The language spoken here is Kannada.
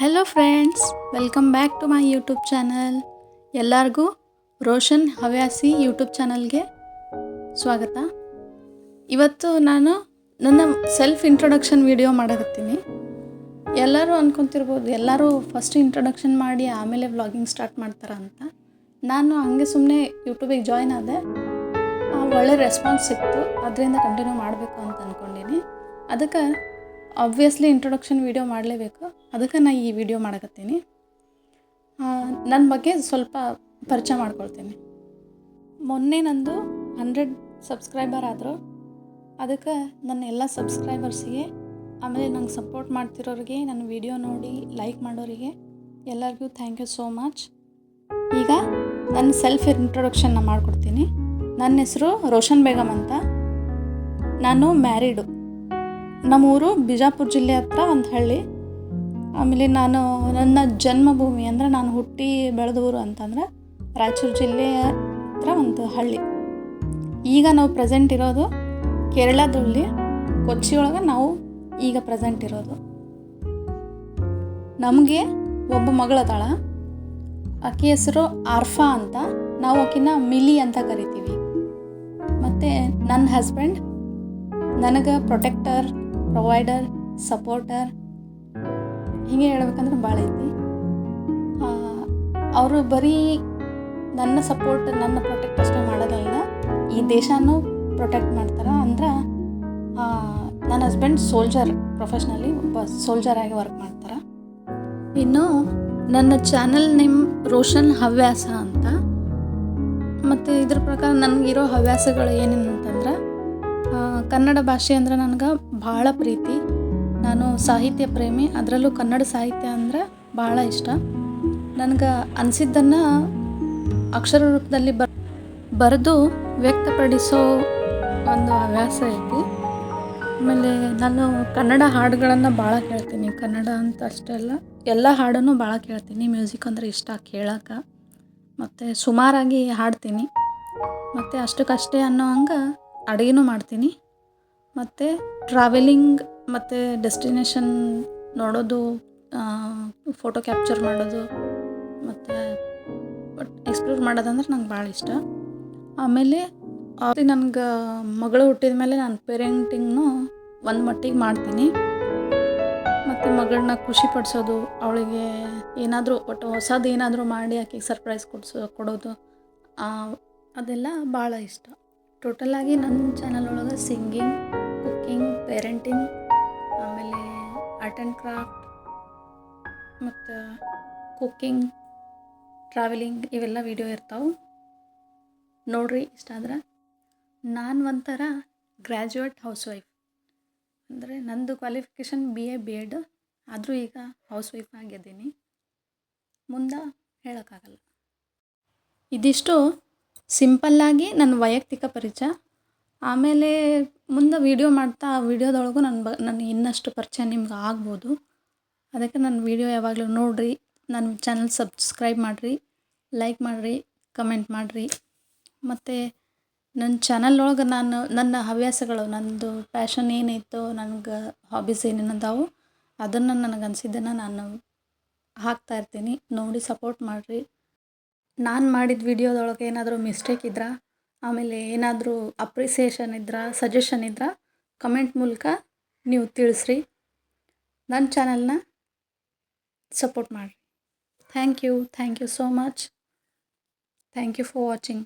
Hello friends welcome back to my YouTube channel ಎಲ್ಲರಿಗೂ ರೋಷನ್ ಹವ್ಯಾಸಿ ಯೂಟ್ಯೂಬ್ ಚಾನಲ್ಗೆ ಸ್ವಾಗತ. ಇವತ್ತು ನಾನು ನನ್ನ ಸೆಲ್ಫ್ ಇಂಟ್ರೊಡಕ್ಷನ್ ವಿಡಿಯೋ ಮಾಡಕತ್ತೀನಿ. ಎಲ್ಲರೂ ಅಂದ್ಕೊತಿರ್ಬೋದು ಎಲ್ಲರೂ ಫಸ್ಟ್ ಇಂಟ್ರೊಡಕ್ಷನ್ ಮಾಡಿ ಆಮೇಲೆ ವ್ಲಾಗಿಂಗ್ ಸ್ಟಾರ್ಟ್ ಮಾಡ್ತಾರ ಅಂತ. ನಾನು ಹಂಗೆ ಸುಮ್ಮನೆ ಯೂಟ್ಯೂಬಿಗೆ ಜಾಯ್ನ್ ಆದೆ. ಒಳ್ಳೆ ರೆಸ್ಪಾನ್ಸ್ ಸಿಕ್ತು. ಅದರಿಂದ ಕಂಟಿನ್ಯೂ ಮಾಡಬೇಕು ಅಂತ ಅಂದ್ಕೊಂಡಿನಿ ಅದಕ್ಕೆ ಆಬ್ವಿಯಸ್ಲಿ ಇಂಟ್ರೊಡಕ್ಷನ್ ವೀಡಿಯೋ ಮಾಡಲೇಬೇಕು. ಅದಕ್ಕೆ ನಾನು ಈ ವಿಡಿಯೋ ಮಾಡಕತ್ತೀನಿ. ನನ್ನ ಬಗ್ಗೆ ಸ್ವಲ್ಪ ಪರಿಚಯ ಮಾಡ್ಕೊಳ್ತೀನಿ. ಮೊನ್ನೆ ನಂದು ಹಂಡ್ರೆಡ್ ಸಬ್ಸ್ಕ್ರೈಬರ್ ಆದರು. ಅದಕ್ಕೆ ನನ್ನ ಎಲ್ಲ ಸಬ್ಸ್ಕ್ರೈಬರ್ಸಿಗೆ ಆಮೇಲೆ ನಂಗೆ ಸಪೋರ್ಟ್ ಮಾಡ್ತಿರೋರಿಗೆ, ನನ್ನ ವಿಡಿಯೋ ನೋಡಿ ಲೈಕ್ ಮಾಡೋರಿಗೆ ಎಲ್ಲರಿಗೂ ಥ್ಯಾಂಕ್ ಯು ಸೋ ಮಚ್ ಈಗ ನನ್ನ ಸೆಲ್ಫ್ ಇಂಟ್ರೊಡಕ್ಷನ್ನ ಮಾಡಿಕೊಡ್ತೀನಿ. ನನ್ನ ಹೆಸರು ರೋಷನ್ ಬೇಗಮ್ ಅಂತ. ನಾನು ಮ್ಯಾರಿಡು ನಮ್ಮೂರು ಬಿಜಾಪುರ ಜಿಲ್ಲೆ ಹತ್ರ ಒಂದು ಹಳ್ಳಿ. ಆಮೇಲೆ ನಾನು ನನ್ನ ಜನ್ಮಭೂಮಿ ಅಂದರೆ ನಾನು ಹುಟ್ಟಿ ಬೆಳೆದ ಊರು ಅಂತಂದ್ರೆ ರಾಯಚೂರು ಜಿಲ್ಲೆಯ ಹತ್ರ ಒಂದು ಹಳ್ಳಿ. ಈಗ ನಾವು ಪ್ರೆಸೆಂಟ್ ಇರೋದು ಕೇರಳದಲ್ಲಿ ಕೊಚ್ಚಿ ಒಳಗೆ ನಾವು ಈಗ ಪ್ರೆಸೆಂಟ್ ಇರೋದು. ನಮಗೆ ಒಬ್ಬ ಮಗಳದಾಳ ಆಕೆ ಹೆಸರು ಆರ್ಫಾ ಅಂತ ನಾವು ಆಕಿನ ಮಿಲಿ ಅಂತ ಕರಿತೀವಿ. ಮತ್ತು ನನ್ನ ಹಸ್ಬೆಂಡ್ ನನಗೆ ಪ್ರೊಟೆಕ್ಟರ್ ಪ್ರೊವೈಡರ್ ಸಪೋರ್ಟರ್ ಹೀಗೆ ಹೇಳ್ಬೇಕಂದ್ರೆ ಭಾಳ ಐತಿ. ಅವರು ಬರೀ ನನ್ನ ಸಪೋರ್ಟ್ ನನ್ನ ಪ್ರೊಟೆಕ್ಟ್ ಅಷ್ಟೇ ಮಾಡೋದಲ್ಲ ಈ ದೇಶನೂ ಪ್ರೊಟೆಕ್ಟ್ ಮಾಡ್ತಾರೆ. ಅಂದ್ರೆ ನನ್ನ ಹಸ್ಬೆಂಡ್ ಸೋಲ್ಜರ್ ಪ್ರೊಫೆಷ್ನಲಿ ಒಬ್ಬ ಸೋಲ್ಜರ್ ಆಗಿ ವರ್ಕ್ ಮಾಡ್ತಾರೆ. ಇನ್ನು ನನ್ನ ಚಾನಲ್ ನೇಮ್ ರೋಷನ್ ಹವ್ಯಾಸ ಅಂತ. ಮತ್ತು ಇದ್ರ ಪ್ರಕಾರ ನನಗಿರೋ ಹವ್ಯಾಸಗಳು ಏನೇನು ಅಂತಂದ್ರೆ ಕನ್ನಡ ಭಾಷೆ ಅಂದ್ರೆ ನನಗೆ ಭಾಳ ಪ್ರೀತಿ. ನಾನು ಸಾಹಿತ್ಯ ಪ್ರೇಮಿ, ಅದರಲ್ಲೂ ಕನ್ನಡ ಸಾಹಿತ್ಯ ಅಂದರೆ ಭಾಳ ಇಷ್ಟ. ನನಗೆ ಅನಿಸಿದ್ದನ್ನು ಅಕ್ಷರ ರೂಪದಲ್ಲಿ ಬರ್, ಬರೆದು ವ್ಯಕ್ತಪಡಿಸೋ ಒಂದು ಹವ್ಯಾಸ ಐತಿ. ಆಮೇಲೆ ನಾನು ಕನ್ನಡ ಹಾಡುಗಳನ್ನು ಭಾಳ ಕೇಳ್ತೀನಿ, ಕನ್ನಡ ಅಂತ ಅಷ್ಟೇ ಅಲ್ಲ, ಎಲ್ಲ ಹಾಡನ್ನು ಭಾಳ ಕೇಳ್ತೀನಿ. ಮ್ಯೂಸಿಕ್ ಅಂದರೆ ಇಷ್ಟ ಕೇಳೋಕೆ. ಮತ್ತು ಸುಮಾರಾಗಿ ಹಾಡ್ತೀನಿ. ಮತ್ತು ಅಷ್ಟಕ್ಕಷ್ಟೇ ಅನ್ನೋ ಹಂಗೆ ಅಡುಗೆನೂ ಮಾಡ್ತೀನಿ. ಮತ್ತು ಟ್ರಾವೆಲಿಂಗ್ ಮತ್ತು ಡೆಸ್ಟಿನೇಷನ್ ನೋಡೋದು ಫೋಟೋ ಕ್ಯಾಪ್ಚರ್ ಮಾಡೋದು, ಮತ್ತು ಬಟ್ ಎಕ್ಸ್ಪ್ಲೋರ್ ಮಾಡೋದಂದ್ರೆ ನಂಗೆ ಭಾಳ ಇಷ್ಟ. ಆಮೇಲೆ ನನಗೆ ಮಗಳು ಹುಟ್ಟಿದ ಮೇಲೆ ನಾನು ಪೇರೆಂಟಿಂಗ್ನು ಒಂದು ಮಟ್ಟಿಗೆ ಮಾಡ್ತೀನಿ. ಮತ್ತು ಮಗಳನ್ನ ಖುಷಿ ಪಡಿಸೋದು, ಅವಳಿಗೆ ಏನಾದರೂ ಒಟ್ಟು ಹೊಸದು ಏನಾದರೂ ಮಾಡಿ ಆಕೆಗೆ ಸರ್ಪ್ರೈಸ್ ಕೊಡಿಸೋ, ಕೊಡೋದು ಅದೆಲ್ಲ ಭಾಳ ಇಷ್ಟ. ಟೋಟಲಾಗಿ ನನ್ನ ಚಾನಲ್ ಒಳಗೆ singing cooking parenting art and craft ಮತ್ತು ಕುಕ್ಕಿಂಗ್ ಟ್ರಾವೆಲಿಂಗ್ ಇವೆಲ್ಲ ವಿಡಿಯೋ ಇರ್ತಾವೆ. ನೋಡ್ರಿ ಇಷ್ಟ ಆದ್ರೆ. ನಾನು ಒಂಥರ ಗ್ರ್ಯಾಜುಯೇಟ್ ಹೌಸ್ ವೈಫ್ ಅಂದರೆ ನಂದು qualification B A B Ed ಆದರೂ ಈಗ ಹೌಸ್ ವೈಫ್ ಆಗಿದ್ದೀನಿ. ಮುಂದೆ ಹೇಳೋಕ್ಕಾಗಲ್ಲ. ಇದಿಷ್ಟು ಸಿಂಪಲ್ಲಾಗಿ ನನ್ನ ವೈಯಕ್ತಿಕ ಪರಿಚಯ. ಆಮೇಲೆ ಮುಂದೆ ವೀಡಿಯೋ ಮಾಡ್ತಾ ಆ ವೀಡಿಯೋದೊಳಗೂ ನನ್ನ ಬ ನನಗೆ ಇನ್ನಷ್ಟು ಪರಿಚಯ ನಿಮ್ಗೆ ಆಗ್ಬೋದು. ಅದಕ್ಕೆ ನನ್ನ ವೀಡಿಯೋ ಯಾವಾಗಲೂ ನೋಡಿರಿ ನನ್ನ ಚಾನಲ್ ಸಬ್ಸ್ಕ್ರೈಬ್ ಮಾಡಿರಿ ಲೈಕ್ ಮಾಡಿರಿ ಕಮೆಂಟ್ ಮಾಡಿರಿ. ಮತ್ತು ನನ್ನ ಚಾನಲ್ ಒಳಗೆ ನಾನು, ನನ್ನ ಹವ್ಯಾಸಗಳು ನನ್ನದು ಪ್ಯಾಷನ್ ಏನೈತೋ ನನಗೆ ಹಾಬೀಸ್ ಏನೇನು ಅದಾವು ಅದನ್ನು ನನಗೆ ಅನಿಸಿದ್ದನ್ನು ನಾನು ಹಾಕ್ತಾ ಇರ್ತೀನಿ. ನೋಡಿ ಸಪೋರ್ಟ್ ಮಾಡಿರಿ. ನಾನು ಮಾಡಿದ ವಿಡಿಯೋದೊಳಗೆ ಏನಾದರೂ ಮಿಸ್ಟೇಕ್ ಇದ್ರೆ? ಆಮೇಲೆ ಏನಾದರೂ ಅಪ್ರಿಸಿಯೇಷನ್ ಇದ್ರೆ ಸಜೆಷನ್ ಇದ್ರೆ ಕಮೆಂಟ್ ಮೂಲಕ ನೀವು ತಿಳಿಸ್ರಿ. ನನ್ನ ಚಾನಲ್ನ ಸಪೋರ್ಟ್ ಮಾಡಿರಿ. Thank you thank you so much thank you for watching